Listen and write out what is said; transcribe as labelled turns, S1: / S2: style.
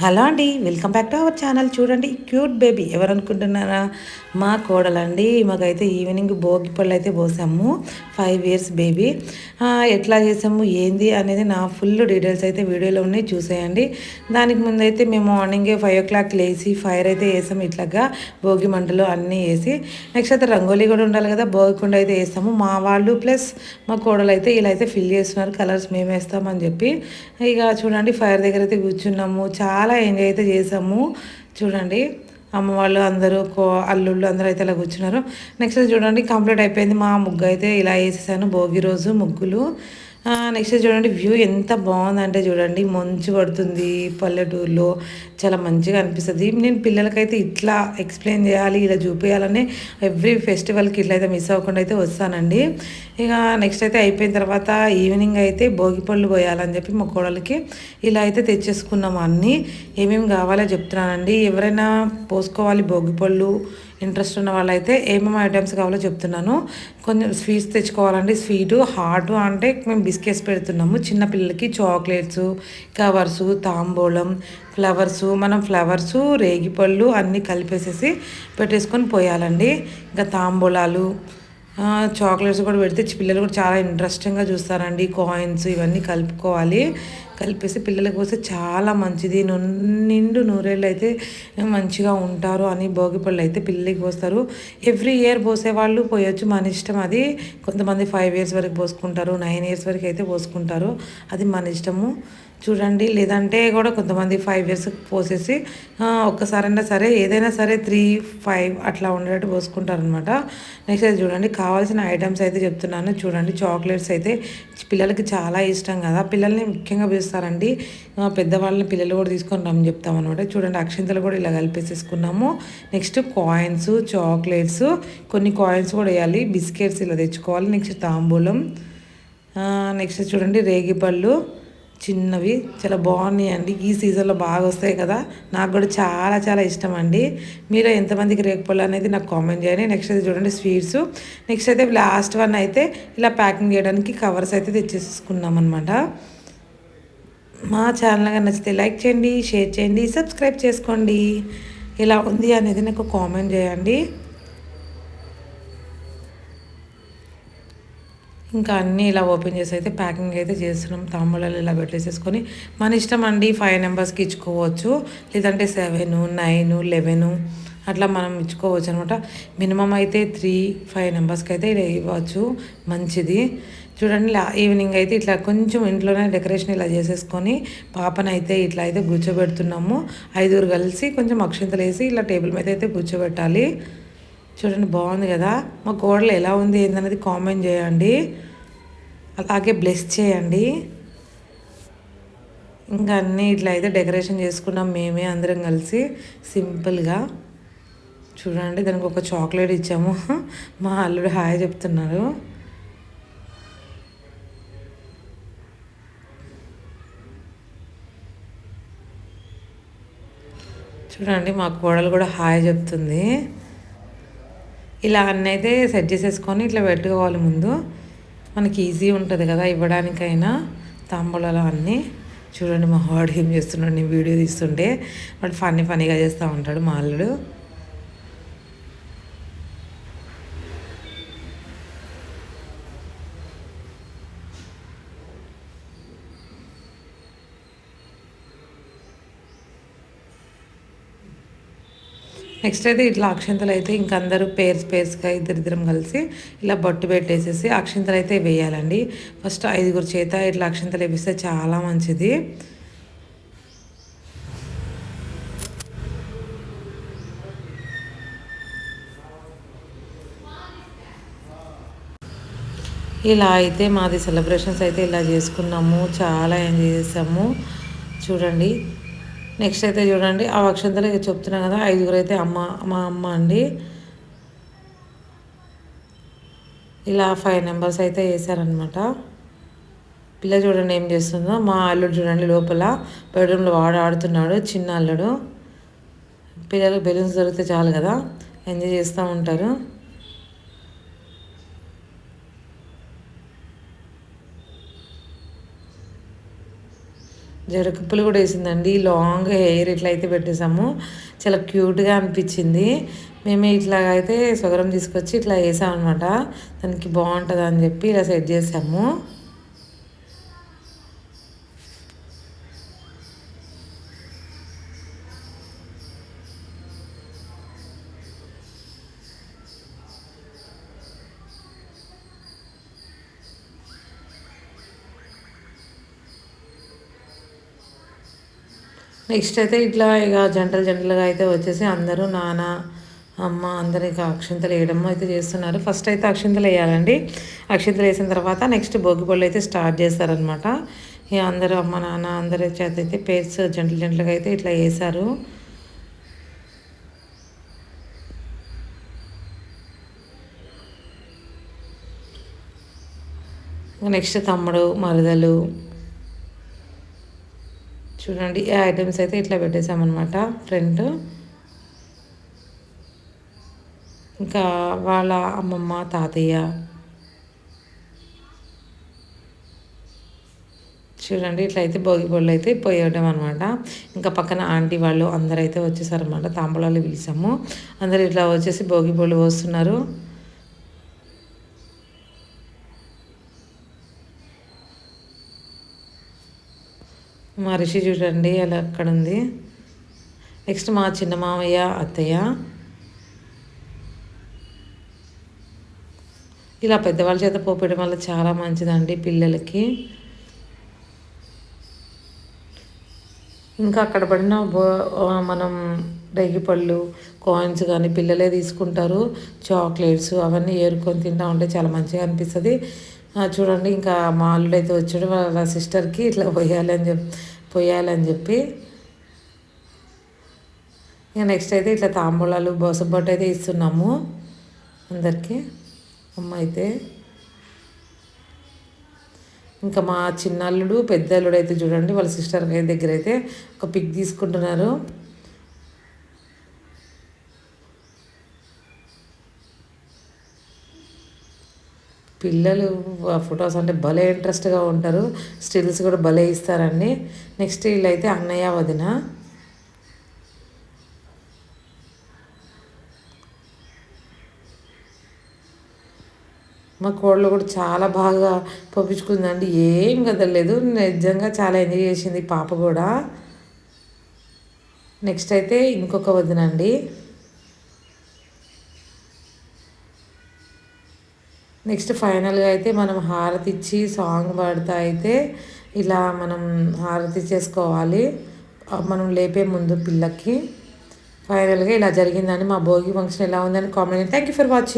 S1: Hello అండి welcome back to our channel. చూడండి cute baby. ఎవరు అనుకుంటున్నారా మా కోడలండి. మాకైతే ఈవినింగ్ భోగి పళ్ళు అయితే పోసాము. ఫైవ్ ఇయర్స్ బేబీ ఎట్లా చేసాము ఏంది అనేది నా ఫుల్ డీటెయిల్స్ అయితే వీడియోలో ఉన్నాయి చూసేయండి. దానికి ముందైతే మేము మార్నింగే ఫైవ్ ఓ క్లాక్ లేచి ఫైర్ అయితే వేసాము ఇట్లాగా. భోగి మంటలు అన్నీ వేసి నెక్స్ట్ అయితే రంగోలీ కూడా ఉండాలి కదా భోగి కుండ అయితే వేస్తాము. మా వాళ్ళు ప్లస్ మా కోడలు అయితే ఇలా అయితే ఫిల్ చేస్తున్నారు కలర్స్ మేము వేస్తామని చెప్పి. ఇక చూడండి ఫైర్ దగ్గర అయితే కూర్చున్నాము. చాలా చాలా ఎంజాయ్ అయితే చేసాము. చూడండి అమ్మ వాళ్ళు అందరూ కో అల్లుళ్ళు అందరూ అయితే ఇలా కూర్చున్నారు. నెక్స్ట్ చూడండి కంప్లీట్ అయిపోయింది మా ముగ్గు అయితే ఇలా వేసేసాను. భోగి రోజు ముగ్గులు. నెక్స్ట్ చూడండి వ్యూ ఎంత బాగుందంటే చూడండి మంచు పడుతుంది పల్లెటూరులో చాలా మంచిగా అనిపిస్తుంది. నేను పిల్లలకైతే ఇట్లా ఎక్స్ప్లెయిన్ చేయాలి ఇలా చూపించాలని ఎవ్రీ ఫెస్టివల్కి ఇట్లా అయితే మిస్ అవ్వకుండా అయితే వస్తానండి. ఇక నెక్స్ట్ అయితే అయిపోయిన తర్వాత ఈవినింగ్ అయితే భోగి పళ్ళు పోయాలని చెప్పి మా కోడలకి ఇలా అయితే తెచ్చేసుకున్నాము అన్నీ. ఏమేమి కావాలో చెప్తున్నానండి. ఎవరైనా పోసుకోవాలి భోగి పళ్ళు ఇంట్రెస్ట్ ఉన్న వాళ్ళైతే ఏమేమి ఐటమ్స్ కావాలో చెప్తున్నాను. కొంచెం స్వీట్స్ తెచ్చుకోవాలండి. స్వీటు హాట్ అంటే మేము బిస్కెట్స్ పెడుతున్నాము. చిన్నపిల్లలకి చాక్లెట్స్ కవర్సు తాంబూలం ఫ్లవర్స్ మనం ఫ్లవర్స్ రేగిపళ్ళు అన్నీ కలిపేసేసి పెట్టేసుకొని పోయాలండి. ఇంకా తాంబూలాలు చాక్లెట్స్ కూడా పెడితే పిల్లలు కూడా చాలా ఇంట్రెస్టింగ్గా చూస్తారండి. కాయిన్స్ ఇవన్నీ కలుపుకోవాలి. కలిపేసి పిల్లలకు పోస్తే చాలా మంచిది. నిండు నూరేళ్ళు అయితే మంచిగా ఉంటారు అని భోగిపళ్ళు అయితే పిల్లలకి పోస్తారు. ఎవ్రీ ఇయర్ పోసేవాళ్ళు పోయొచ్చు. మన ఇష్టం అది కొంతమంది ఫైవ్ ఇయర్స్ వరకు పోసుకుంటారు నైన్ ఇయర్స్ వరకు అయితే పోసుకుంటారు. అది మన ఇష్టము. చూడండి లేదంటే కూడా కొంతమంది ఫైవ్ ఇయర్స్ పోసేసి ఒక్కసారైనా సరే ఏదైనా సరే త్రీ ఫైవ్ అట్లా ఉండేటట్టు పోసుకుంటారనమాట నెక్స్ట్ అయితే చూడండి కావాల్సిన ఐటమ్స్ అయితే చెప్తున్నాను. చూడండి చాక్లెట్స్ అయితే పిల్లలకి చాలా ఇష్టం కదా. పిల్లల్ని ముఖ్యంగా పిలుస్తారండి. పెద్దవాళ్ళని పిల్లలు కూడా తీసుకొని రమ్మని చెప్తాం అనమాట చూడండి అక్షింతలు కూడా ఇలా కలిపేసేసుకున్నాము. నెక్స్ట్ కాయిన్స్ చాక్లెట్స్ కొన్ని కాయిన్స్ కూడా వేయాలి. బిస్కెట్స్ ఇలా తెచ్చుకోవాలి. నెక్స్ట్ తాంబూలం. నెక్స్ట్ చూడండి రేగిపళ్ళు. చిన్నవి చాలా బాగున్నాయి అండి. ఈ సీజన్లో బాగా వస్తాయి కదా. నాకు కూడా చాలా చాలా ఇష్టం అండి. మీరు ఎంతమందికి రేకపోలు అనేది నాకు కామెంట్ చేయండి. నెక్స్ట్ అయితే చూడండి స్వీట్స్. నెక్స్ట్ అయితే లాస్ట్ వన్ అయితే ఇలా ప్యాకింగ్ చేయడానికి కవర్స్ అయితే తెచ్చేసుకున్నాం అనమాట మా ఛానల్ నచ్చితే లైక్ చేయండి షేర్ చేయండి సబ్స్క్రైబ్ చేసుకోండి. ఇలా ఉంది అనేది నాకు కామెంట్ చేయండి. ఇంకా అన్నీ ఇలా ఓపెన్ చేసి అయితే ప్యాకింగ్ అయితే చేస్తున్నాం. తాంబూలాలు ఇలా పెట్టేసేసుకొని మన ఇష్టం అండి ఫైవ్ నెంబర్స్కి ఇచ్చుకోవచ్చు. లేదంటే సెవెన్ నైన్ లెవెన్ అట్లా మనం ఇచ్చుకోవచ్చు అనమాట మినిమం అయితే త్రీ ఫైవ్ నెంబర్స్కి అయితే ఇలా ఇవ్వచ్చు. మంచిది. చూడండి ఈవినింగ్ అయితే ఇట్లా కొంచెం ఇంట్లోనే డెకరేషన్ ఇలా చేసేసుకొని పాపనైతే ఇట్లా అయితే కూర్చోబెడుతున్నాము. ఐదుగురు కలిసి కొంచెం అక్షింతలు వేసి ఇలా టేబుల్ మీద అయితే కూర్చోబెట్టాలి. చూడండి బాగుంది కదా. మా కోడలు ఎలా ఉంది ఏందనేది కామెంట్ చేయండి. అలాగే బ్లెస్ చేయండి. ఇంకా అన్నీ ఇట్లా అయితే డెకరేషన్ చేసుకున్నాం మేమే అందరం కలిసి సింపుల్గా. చూడండి దానికి ఒక చాక్లెట్ ఇచ్చాము. మా అల్లుడు హాయ్ చెప్తున్నారు. చూడండి మా కోడలు కూడా హాయ్ చెప్తుంది. ఇలా అన్నీ అయితే సెట్ చేసేసుకొని ఇట్లా పెట్టుకోవాలి ముందు. మనకి ఈజీ ఉంటుంది కదా ఇవ్వడానికైనా. తాంబూలాలు అన్నీ. చూడండి మా వాడు ఏం చేస్తున్నాడు నేను వీడియో తీస్తుంటే. వాడు ఫన్నీ ఫన్నీగా చేస్తూ ఉంటాడు మా అల్లుడు. నెక్స్ట్ అయితే ఇట్లా అక్షంతలు అయితే ఇంకందరూ పేర్స్ పేర్స్గా ఇద్దరిద్దరం కలిసి ఇలా బొట్టు పెట్టేసేసి అక్షంతలు అయితే వేయాలండి. ఫస్ట్ ఐదుగురు చేత ఇట్లా అక్షింతలు వేపిస్తే చాలా మంచిది. ఇలా అయితే మాది సెలబ్రేషన్స్ అయితే ఇలా చేసుకున్నాము. చాలా ఎంజాయ్ చేసాము. చూడండి. నెక్స్ట్ అయితే చూడండి. ఆ అక్షంతలు చెప్తున్నాను కదా ఐదుగురు అయితే అమ్మ మా అమ్మ అండి. ఇలా ఫైవ్ నెంబర్స్ అయితే వేసారనమాట పిల్ల చూడండి ఏం చేస్తుందో. మా అల్లుడు చూడండి లోపల బెడ్రూమ్లో వాడు ఆడుతున్నాడు చిన్న అల్లుడు. పిల్లలకు బెలూన్స్ దొరికితే చాలు కదా. ఎంజాయ్ చేస్తూ ఉంటారు. జడకుప్పలు కూడా వేసిందండి. లాంగ్ హెయిర్ ఇట్లా అయితే పెట్టేసాము చాలా క్యూట్గా అనిపించింది. మేమే ఇట్లా అయితే సుగరం తీసుకొచ్చి ఇట్లా వేసామన్నమాట. దానికి బాగుంటుంది అని చెప్పి ఇలా సెట్ చేసాము. నెక్స్ట్ అయితే ఇట్లా ఇక జంటలు జంటలుగా అయితే వచ్చేసి అందరూ నాన్న అమ్మ అందరికి అక్షింతలు వేయడం అయితే చేస్తున్నారు. ఫస్ట్ అయితే అక్షింతలు వేయాలండి. అక్షింతలు వేసిన తర్వాత నెక్స్ట్ భోగిపళ్ళు అయితే స్టార్ట్ చేస్తారనమాట ఇక అందరూ అమ్మ నాన్న అందరి చేత అయితే పేర్స్ జంటలు జంటలుగా అయితే ఇట్లా వేశారు. నెక్స్ట్ తమ్ముడు మరదలు చూడండి ఈ ఐటమ్స్ అయితే ఇట్లా పెట్టేసామన్నమాట ఫ్రంట్. ఇంకా వాళ్ళ అమ్మమ్మ తాతయ్య. చూడండి ఇట్లా అయితే భోగి పళ్ళు అయితే పోయడం అనమాట ఇంకా పక్కన ఆంటీ వాళ్ళు అందరూ అయితే వచ్చేసారనమాట తాంబూలాలు పిలిచాము. అందరు ఇట్లా వచ్చేసి భోగి పళ్ళు వస్తున్నారు మా రిషి చూడండి అలా అక్కడ ఉంది నెక్స్ట్ మా చిన్న మామయ్య అత్తయ్య. ఇలా పెద్దవాళ్ళ చేత పోపేయడం వల్ల చాలా మంచిదండి పిల్లలకి. ఇంకా అక్కడ పడిన మనం రేగిపళ్ళు కాయిన్స్ కానీ పిల్లలే తీసుకుంటారు. చాక్లెట్స్ అవన్నీ ఏరుకొని తింటా ఉంటే చాలా మంచిగా అనిపిస్తుంది. చూడండి ఇంకా మా అల్లుడు అయితే వచ్చాడు వాళ్ళ సిస్టర్కి ఇట్లా పోయాలని చెప్పి పోయాలని చెప్పి ఇక నెక్స్ట్ అయితే ఇట్లా తాంబూలాలు బోసబొట్టు అయితే ఇస్తున్నాము అందరికీ అమ్మ అయితే ఇంకా మా చిన్నల్లుడు పెద్ద అల్లుడు అయితే చూడండి వాళ్ళ సిస్టర్ దగ్గర అయితే ఒక పిక్ తీసుకుంటున్నారు. పిల్లలు ఫొటోస్ అంటే భలే ఇంట్రెస్ట్గా ఉంటారు. స్టిల్స్ కూడా భలే ఇస్తారండి. నెక్స్ట్ వీళ్ళైతే అన్నయ్య వదిన. మా కోడలు కూడా చాలా బాగా పంపించుకుందండి. ఏం కదలేదు నిజంగా చాలా ఎంజాయ్ చేసింది పాప కూడా. నెక్స్ట్ అయితే ఇంకొక వదినండి నెక్స్ట్ ఫైనల్గా అయితే మనం హారతి ఇచ్చి సాంగ్ పాడుతా అయితే ఇలా మనం హారతి చేసుకోవాలి. మనం లేపే ముందు పిల్లకి. ఫైనల్గా ఇలా జరిగిందని మా భోగి ఫంక్షన్ ఎలా ఉందని comment thank you for watching